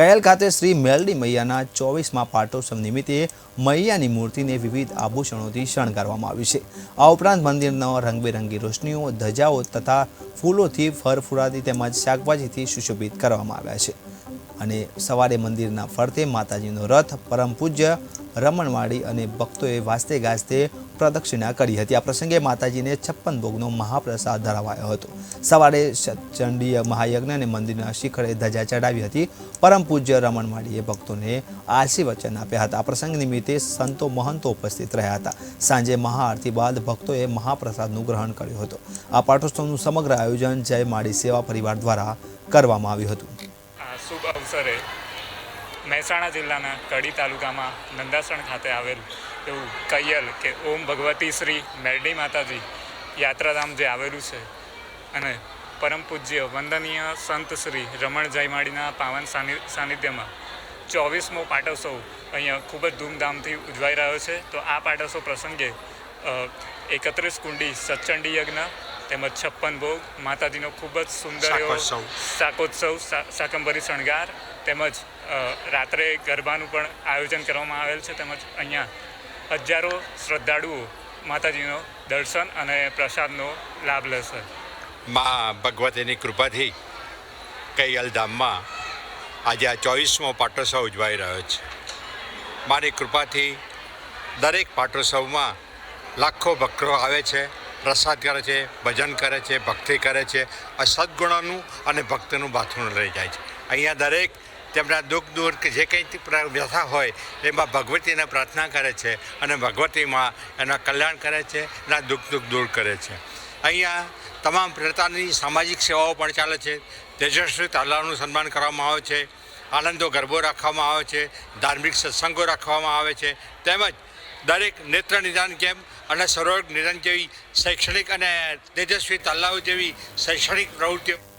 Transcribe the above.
કયાલ ખાતે શ્રી મેલડી મૈયાના ચોવીસમાં પાટોત્સવ નિમિત્તે મૈયાની મૂર્તિને વિવિધ આભૂષણોથી શણગારવામાં આવી છે. આ ઉપરાંત મંદિરનો રંગબેરંગી રોશનીઓ, ધજાઓ તથા ફૂલોથી ફરફુરાથી તેમજ શાકભાજીથી સુશોભિત કરવામાં આવ્યા છે. અને સવારે મંદિરના ફરતે માતાજીનો રથ, પરમ પૂજ્ય, રમણવાડી અને ભક્તોએ વાજતે ગાજતે પ્રદક્ષિણા કરી હતી. આ પ્રસંગે માતાજીને છપ્પન ભોગનો મહાપ્રસાદ ધરાવાયો હતો. સવારે ચંડીય મહાયજ્ઞ અને મંદિરના શિખરે ધજા ચડાવી હતી. પરમ પૂજ્ય રમણવાડીએ ભક્તોને આશીર્વચન આપ્યા હતા. આ પ્રસંગ નિમિત્તે સંતો મહંતો ઉપસ્થિત રહ્યા હતા. સાંજે મહાઆરતી બાદ ભક્તોએ મહાપ્રસાદનું ગ્રહણ કર્યું હતું. આ પાઠોત્સવનું સમગ્ર આયોજન જય માળી સેવા પરિવાર દ્વારા કરવામાં આવ્યું હતું. શુભ અવસરે મહેસાણા જિલ્લાના કડી તાલુકામાં નંદાસણ ખાતે આવેલ એવું કૈયલ કે ઓમ ભગવતી શ્રી મેરડી માતાજી યાત્રાધામ જે આવેલું છે અને પરમ પૂજ્ય વંદનીય સંત શ્રી રમણ જયમાળીના પાવન સાનિ- સાનિધ્યમાં ચોવીસમો પાટોત્સવ અહીંયા ખૂબ જ ધૂમધામથી ઉજવાઈ રહ્યો છે. તો આ પાટોત્સવ પ્રસંગે એકત્રીસ કુંડી સચંડી યજ્ઞ તેમજ છપ્પન ભોગ. માતાજીનો ખૂબ જ સુંદર એવો શાકોત્સવ. શાકંભરી શણગાર તેમજ રાત્રે ગરબાનું પણ આયોજન કરવામાં આવેલ છે. તેમજ અહીંયા હજારો શ્રદ્ધાળુઓ માતાજીનો દર્શન અને પ્રસાદનો લાભ લેશે. મા ભગવતીની કૃપાથી કૈયલ ધામમાં આજે આ ચોવીસમો પાટોત્સવ ઉજવાઈ રહ્યો છે. મારી કૃપાથી દરેક પાટોત્સવમાં લાખો ભક્તો આવે છે. પ્રસાદ કરે છે, ભજન કરે છે, ભક્તિ કરે છે, આ સદગુણોનું અને ભક્તનું બાથરૂમ રહી જાય છે. અહીંયા દરેક તેમના દુઃખ, દૂર કે જે કંઈ વ્યથા હોય, એમાં ભગવતીને પ્રાર્થના કરે છે અને ભગવતીમાં એના કલ્યાણ કરે છે, એના દુઃખ દુઃખ દૂર કરે છે. અહીંયા તમામ પ્રકારની સામાજિક સેવાઓ પણ ચાલે છે. તેજસ્વી તાલાનું સન્માન કરવામાં આવે છે. આનંદો ગરબો રાખવામાં આવે છે. ધાર્મિક સત્સંગો રાખવામાં આવે છે. તેમજ દરેક નેત્ર નિદાન કેમ્પ અને સરોવર નિદાન જેવી શૈક્ષણિક અને તેજસ્વી તાલાઓ જેવી શૈક્ષણિક પ્રવૃત્તિઓ